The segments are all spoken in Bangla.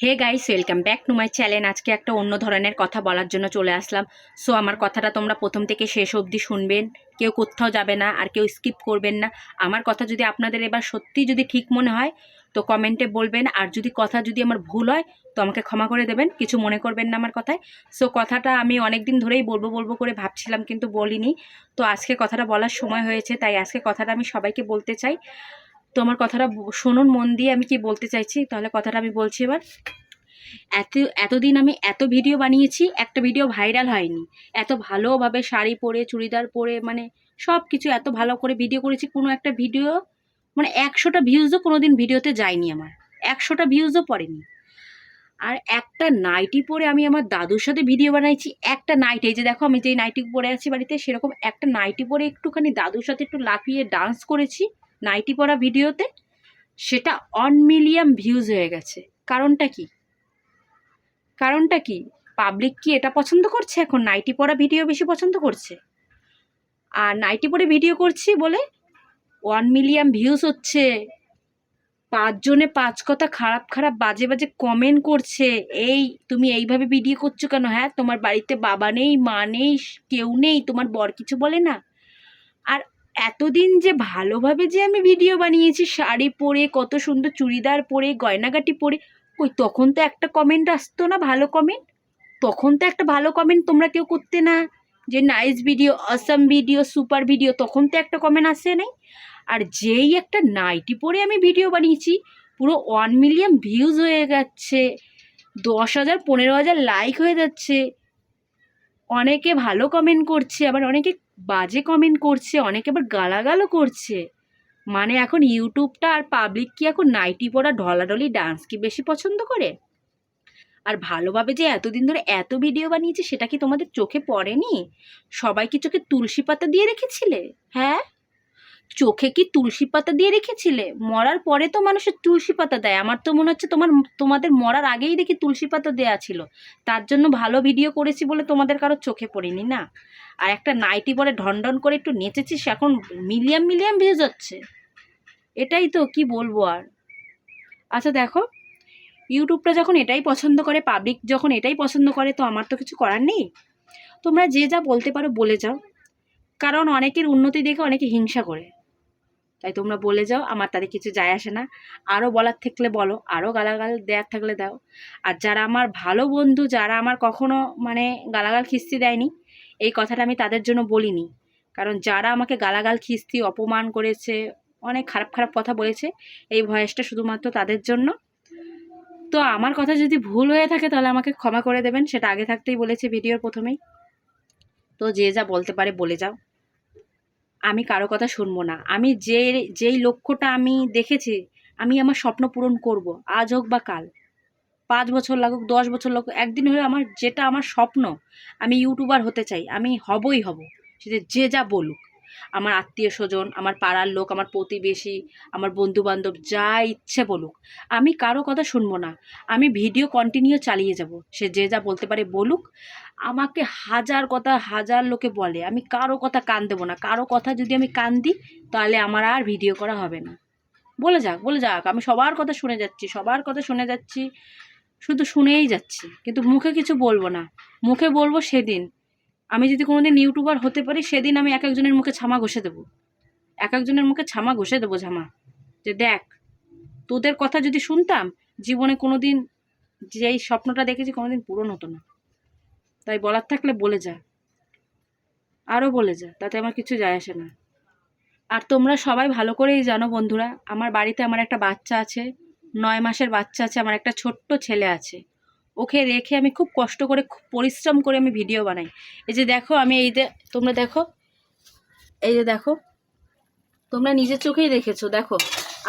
Hey guys, welcome back to my channel. আজকে একটা অন্য ধরনের কথা বলার জন্য চলে আসলাম। সো, আমার কথাটা তোমরা প্রথম থেকে শেষ অবধি শুনবেন। কেউ কোথাও যাবে না, আর কেউ স্কিপ করবেন না। আমার কথা যদি আপনাদের এবার সত্যি যদি ঠিক মনে হয়, তো কমেন্টে বলবেন। আর যদি কথা যদি আমার ভুল হয়, তো আমাকে ক্ষমা করে দেবেন। কিছু মনে করবেন না আমার কথায়। সো, কথাটা আমি অনেক দিন ধরেই বলব বলব করে ভাবছিলাম, কিন্তু বলিনি। তো, আজকে কথাটা বলার সময় হয়েছে, তাই আজকে কথাটা আমি সবাইকে বলতে চাই। তো আমার কথাটা শুনুন, মন দিয়ে আমি কি বলতে চাইছি? তাহলে কথাটা আমি বলছি এবার। এত, এতদিন আমি এত ভিডিও বানিয়েছি, একটা ভিডিও ভাইরাল হয়নি। এত ভালোভাবে শাড়ি পরে, চুড়িদার পরে মানে সব কিছু এত ভালো করে ভিডিও করেছি, কোনো একটা ভিডিও মানে একশোটা ভিউজও কোনো দিন ভিডিওতে যায়নি আমার। একশোটা ভিউজও পড়েনি। আর একটা নাইটি পরে আমি আমার দাদুর সাথে ভিডিও বানাইছি, একটা নাইটি এই যে দেখো আমি যেই নাইটি পরে আছি বাড়িতে, সেরকম একটা নাইটি পরে একটুখানি দাদুর সাথে একটু লাফিয়ে ডান্স করেছি। নাইটি পরা ভিডিওতে, সেটা অন মিলিয়ন ভিউজ হয়ে গেছে। কারণটা কি? কারণটা কি? পাবলিক কি এটা পছন্দ করছে এখন? নাইটি পরা ভিডিও বেশি পছন্দ করছে? আর নাইটি পরে ভিডিও করছি বলে ওয়ান মিলিয়ন ভিউজ হচ্ছে। পাঁচজনে পাঁচ কথা খারাপ খারাপ বাজে বাজে কমেন্ট করছে। এই, তুমি এইভাবে ভিডিও করছ কেন? হ্যাঁ তোমার বাড়িতে বাবা নেই, মা নেই, কেউ নেই, তোমার বর কিছু বলে না। আর এতদিন যে ভালোভাবে যে আমি ভিডিও বানিয়েছি, শাড়ি পরে, কত সুন্দর চুড়িদার পরে, গয়নাগাটি পরে, ওই তখন তো একটা কমেন্ট আসতো না ভালো কমেন্ট তখন তো একটা ভালো কমেন্ট তোমরা কেউ করতে না। যে nice video awesome video super video তখন তো একটা কমেন্ট আসে নাই। আর যেই একটা নাইটি পরে আমি ভিডিও বানিয়েছি, পুরো ওয়ান মিলিয়ন ভিউজ হয়ে যাচ্ছে, দশ হাজার, পনেরো হাজার লাইক হয়ে যাচ্ছে। অনেকে ভালো কমেন্ট করছে, আবার অনেকে বাজে কমেন্ট করছে, অনেকে আবার গালাগালও করছে। মানে এখন ইউটিউবটা আর পাবলিক কি এখন নাইটি পড়া ঢলাঢলি ডান্স কি বেশি পছন্দ করে? আর ভালোভাবে যে এতদিন ধরে এত ভিডিও বানিয়েছে, সেটা কি তোমাদের চোখে পড়েনি? সবাই কি চোখে তুলসী পাতা দিয়ে রেখেছিলে? হ্যাঁ? চোখে কি তুলসী পাতা দিয়ে রেখেছিলে? মরার পরে তো মানুষের তুলসী পাতা দেয়। আমার তো মনে হচ্ছে তোমার, তোমাদের মরার আগেই দেখি তুলসী পাতা দেয়া ছিল। তার জন্য ভালো ভিডিও করেছি বলে তোমাদের কারও চোখে পড়েনি, না? আর একটা নাইটি পরে ঢনঢন করে একটু নেচেছিস, এখন মিলিয়াম মিলিয়াম ভিউজ হচ্ছে। এটাই তো, কি বলব আর? আচ্ছা দেখো। ইউটিউবটা যখন এটাই পছন্দ করে পাবলিক যখন এটাই পছন্দ করে, তো আমার তো কিছু করার নেই। তোমরা যে যা বলতে পারো বলে যাও। কারণ অনেকের উন্নতি দেখে অনেকে হিংসা করে। তাই তোমরা বলে যাও, আমার তাতে কিছু যায় আসে না। আরও বলার থাকলে বলো আরও গালাগাল দেওয়ার থাকলে দাও। আর যারা আমার ভালো বন্ধু, যারা আমার কখনো মানে গালাগাল খিস্তি দেয়নি, এই কথাটা আমি তাদের জন্য বলিনি। কারণ যারা আমাকে গালাগাল খিস্তি, অপমান করেছে, অনেক খারাপ খারাপ কথা বলেছে, এই ভয়েসটা শুধুমাত্র তাদের জন্য। তো আমার কথা যদি ভুল হয়ে থাকে, তাহলে আমাকে ক্ষমা করে দেবেন। সেটা আগে থাকতেই বলেছে ভিডিওর প্রথমেই। তো যে যা বলতে পারে বলে যাও। আমি কারও কথা শুনব না। আমি যে, যেই লক্ষ্যটা আমি দেখেছি, আমি আমার স্বপ্ন পূরণ করব, আজ হোক বা কাল। পাঁচ বছর লাগুক, দশ বছর লাগুক, একদিন হলে আমার, যেটা আমার স্বপ্ন, আমি ইউটিউবার হতে চাই, আমি হবই হব। সেটা যে যা বলুক। আমার আত্মীয় স্বজন আমার পাড়ার লোক, আমার প্রতিবেশী, আমার বন্ধু বান্ধব যা ইচ্ছে বলুক। আমি কারও কথা শুনব না। আমি ভিডিও কন্টিনিউ চালিয়ে যাব। সে যে যা বলতে পারে বলুক। আমাকে হাজার কথা, হাজার লোকে বলে। আমি কারও কথা কান দেবো না। কারও কথা যদি আমি কান দিই, তাহলে আমার আর ভিডিও করা হবে না। বলে যাক বলে যাক। আমি সবার কথা শুনে যাচ্ছি, সবার কথা শুনে যাচ্ছি। শুধু শুনেই যাচ্ছি। কিন্তু মুখে কিছু বলব না। মুখে বলব সেদিন। আমি যদি কোনোদিন ইউটিউবার হতে পারি, সেদিন আমি এক একজনের মুখে ছামা ঘষে দেবো। এক একজনের মুখে ছামা ঘষে দেবো ঝামা। যে দেখ, তোদের কথা যদি শুনতাম, জীবনে কোনো দিন যেই স্বপ্নটা দেখেছি কোনো দিন পূরণ হতো না। তাই বলার থাকলে বলে যা। আরও বলে যা, তাতে আমার কিছু যায় আসে না। আর তোমরা সবাই ভালো করেই জানো বন্ধুরা, আমার বাড়িতে আমার একটা বাচ্চা আছে, নয় মাসের বাচ্চা আছে, আমার একটা ছোট্ট ছেলে আছে। ওকে রেখে আমি খুব কষ্ট করে, খুব পরিশ্রম করে আমি ভিডিও বানাই। এই যে দেখো, আমি এই যে, তোমরা দেখো, এই যে দেখো, তোমরা নিজের চোখেই দেখেছ, দেখো।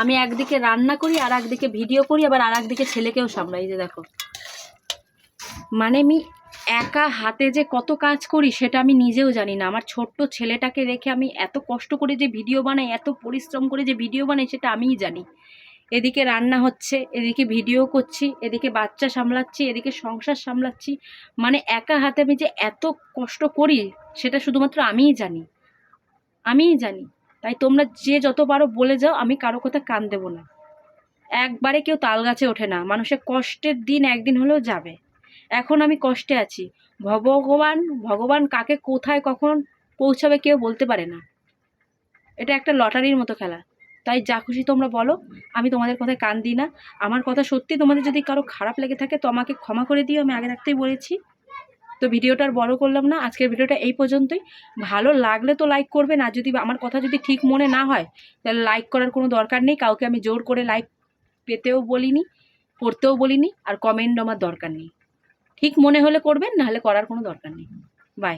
আমি একদিকে রান্না করি, আর একদিকে ভিডিও করি, আবার আর একদিকে ছেলেকেও সামলাই যে দেখো। মানে আমি একা হাতে যে কত কাজ করি, সেটা আমি নিজেও জানি না। আমার ছোট্ট ছেলেটাকে রেখে আমি এত কষ্ট করে যে ভিডিও বানাই, এত পরিশ্রম করে যে ভিডিও বানাই, সেটা আমিই জানি। এদিকে রান্না হচ্ছে, এদিকে ভিডিও করছি, এদিকে বাচ্চা সামলাচ্ছি, এদিকে সংসার সামলাচ্ছি। মানে একা হাতে আমি যে এত কষ্ট করি, সেটা শুধুমাত্র আমিই জানি। আমিই জানি। তাই তোমরা যে যত পারো বলে যাও, আমি কারও কথা কান দেবো না। একবারে কেউ তাল গাছে ওঠে না। মানুষের কষ্টের দিন একদিন হলেও যাবে। এখন আমি কষ্টে আছি। ভগবান ভগবান কাকে কোথায় কখন পৌঁছাবে কেউ বলতে পারে না। এটা একটা লটারির মতো খেলা। তাই যা খুশি তোমরা বলো। আমি তোমাদের কথায় কান দিই না। আমার কথা সত্যি তোমাদের যদি কারও খারাপ লেগে থাকে তো আমাকে ক্ষমা করে দিও, আমি আগে থাকতেই বলেছি। তো ভিডিওটা আর বড় করলাম না, আজকের ভিডিওটা এই পর্যন্তই। ভালো লাগলে তো লাইক করবে আর যদি আমার কথা যদি ঠিক মনে না হয়, তাহলে লাইক করার কোনো দরকার নেই। কাউকে আমি জোর করে লাইক পেতেও বলিনি, পড়তেও বলিনি, আর কমেন্ট আমার দরকার নেই। ঠিক মনে হলে করবেন নাহলে করার কোনো দরকার নেই। বাই